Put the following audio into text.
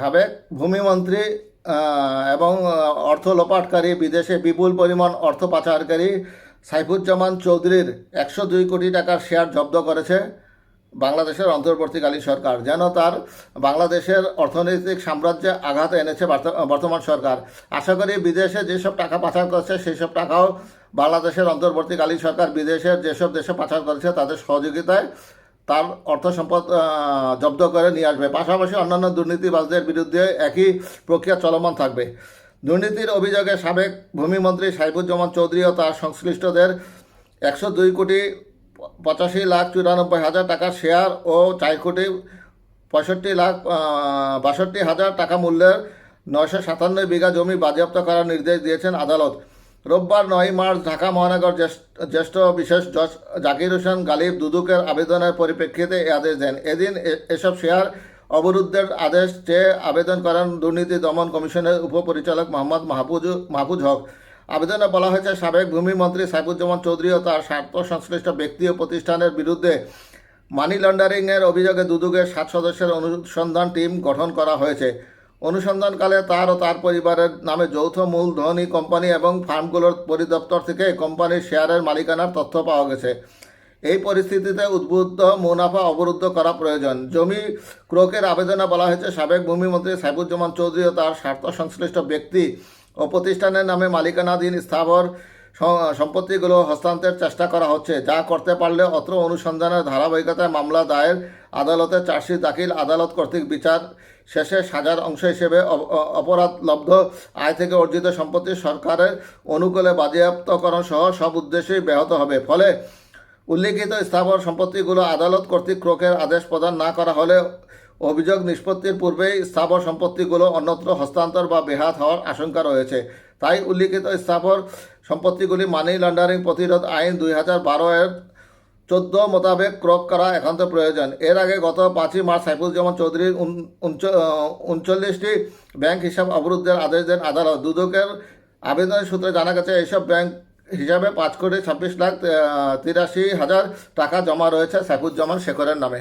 সাবেক ভূমিমন্ত্রী এবং অর্থ লোপাটকারী, বিদেশে বিপুল পরিমাণ অর্থ পাচারকারী সাইফুজ্জামান চৌধুরীর একশো দুই কোটি টাকার শেয়ার জব্দ করেছে বাংলাদেশের অন্তর্বর্তীকালীন সরকার, যেন তার বাংলাদেশের অর্থনৈতিক সাম্রাজ্যে আঘাত এনেছে বর্তমান সরকার। আশা করি বিদেশে যেসব টাকা পাচার করছে সেই সব টাকাও বাংলাদেশের অন্তর্বর্তীকালীন সরকার বিদেশের যেসব দেশে পাচার করেছে, তাদের সহযোগিতায় তার অর্থ সম্পদ জব্দ করে নিয়ে আসবে। পাশাপাশি অন্যান্য দুর্নীতিবাজদের বিরুদ্ধে একই প্রক্রিয়া চলমান থাকবে। দুর্নীতির অভিযোগে সাবেক ভূমিমন্ত্রী সাইফুজ্জামান চৌধুরী ও তার সংশ্লিষ্টদের একশো দুই কোটি পঁচাশি লাখ চুরানব্বই হাজার টাকা শেয়ার ও চার কোটি পঁয়ষট্টি লাখ বাষট্টি হাজার টাকা মূল্যের নয়শো সাতান্ন বিঘা জমি বাজেয়াপ্ত করার নির্দেশ দিয়েছেন আদালত। রোববার নয় মার্চ ঢাকা মহানগর জ্যেষ্ঠ- বিশেষ জজ জাকির হোসেন গালিব দুদুকের আবেদনের পরিপ্রেক্ষিতে এ আদেশ দেন। এদিন এসব শেয়ার অবরুদ্ধের আদেশ চেয়ে আবেদন করেন দুর্নীতি দমন কমিশনের উপপরিচালক মোহাম্মদ মাহফুজ মাহফুজ হক। আবেদনে বলা হয়েছে, সাবেক ভূমিমন্ত্রী সাইফুজ্জামান চৌধুরী ও তার স্বার্থ সংশ্লিষ্ট ব্যক্তি ও প্রতিষ্ঠানের বিরুদ্ধে মানি লন্ডারিংয়ের অভিযোগে দুদুকের সাত সদস্যের অনুসন্ধান টিম গঠন করা হয়েছে। অনুসন্ধানকালে তার ও তার পরিবারের নামে যৌথ মূলধনী কোম্পানি এবং ফার্মগুলোর পরিদপ্তর থেকে কোম্পানির শেয়ারের মালিকানার তথ্য পাওয়া গেছে। এই পরিস্থিতিতে উদ্বুদ্ধ মুনাফা অবরুদ্ধ করা প্রয়োজন। জমি ক্রোকের আবেদনে বলা হয়েছে, সাবেক ভূমিমন্ত্রী সাইবুজ্জামান চৌধুরী ও তার স্বার্থ সংশ্লিষ্ট ব্যক্তি ও প্রতিষ্ঠানের নামে মালিকানাধীন স্থাবর সম্পত্তিগুলো হস্তান্তরের চেষ্টা করা হচ্ছে। যা করতে পারলে অত্র অনুসন্ধানের ধারাবাহিকতায় মামলা দায়ের, আদালতে চার্জশিট দাখিল, আদালত কর্তৃক বিচার শেষে সাজার অংশ হিসেবে অ- অ- অপরাধলব্ধ আয় থেকে অর্জিত সম্পত্তি সরকারের অনুকূলে বাজেয়াপ্তকরণ সহ সব উদ্দেশ্যেই ব্যাহত হবে। ফলে উল্লিখিত স্থাবর সম্পত্তিগুলো আদালত কর্তৃক ক্রোকের আদেশ প্রদান না করা হলে অভিযোগ নিষ্পত্তির পূর্বেই স্থাবর সম্পত্তিগুলো অন্যত্র হস্তান্তর বা বেহাত হওয়ার আশঙ্কা রয়েছে। তাই উল্লিখিত স্থাবর সম্পত্তিগুলি মানি লন্ডারিং প্রতিরোধ আইন দুই হাজার বারো এর চোদ্দ মোতাবেক ক্রোক করা একান্ত প্রয়োজন। এর আগে গত পাঁচই মার্চ সাইফুজ্জামান চৌধুরীর উনচল্লিশটি ব্যাংক হিসাব অবরুদ্ধের আদেশ দেন আদালত। দুদকের আবেদনের সূত্রে জানা গেছে এইসব ব্যাংক হিসাবে পাঁচ কোটি ছাব্বিশ লাখ তিরাশি হাজার টাকা জমা রয়েছে সাইফুজ্জামান শেখরের নামে।